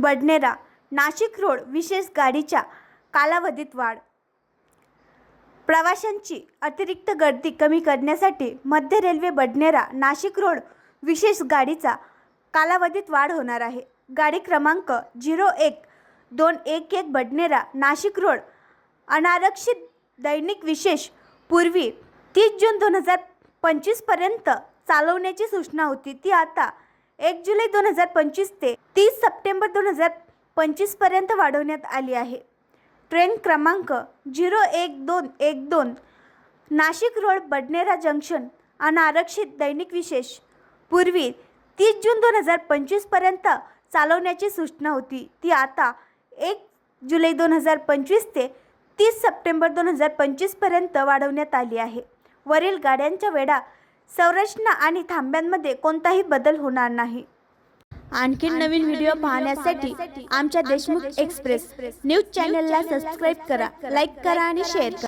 Badnera Nashik road विशेष गाडीच्या कालावधीत वाढ. प्रवाशांची अतिरिक्त गर्दी कमी करण्यासाठी मध्य रेल्वे बडनेरा नाशिक रोड विशेष गाडीचा कालावधीत वाढ होणार आहे. गाडी क्रमांक झिरो एक दोन एक एक बडनेरा नाशिक रोड अनारक्षित दैनिक विशेष पूर्वी तीस जून दोन हजार पंचवीसपर्यंत चालवण्याची सूचना होती. ती आता एक जुलै दोन हजार पंचवीस ते तीस सप्टेंबर दोन हजार पंचवीसपर्यंत वाढवण्यात आली आहे. ट्रेन क्रमांक झिरो एक दोन एक दोन नाशिक रोड बडनेरा जंक्शन अनारक्षित दैनिक विशेष. पूर्वी तीस जून दोन हजार पंचवीसपर्यंत चालवण्याची सूचना होती. ती आता एक जुलै दोन हजार पंचवीस ते तीस सप्टेंबर दोन हजार पंचवीसपर्यंत वाढवण्यात आली आहे. वरील गाड्यांच्या वेळा संरचना आणि थांब्यांमध्ये कोणताही बदल होणार नाही. आणखी नवीन व्हिडिओ पाहण्यासाठी आमच्या देशमुख एक्सप्रेस. न्यूज चॅनलला सबस्क्राईब करा लाईक करा आणि शेअर करा.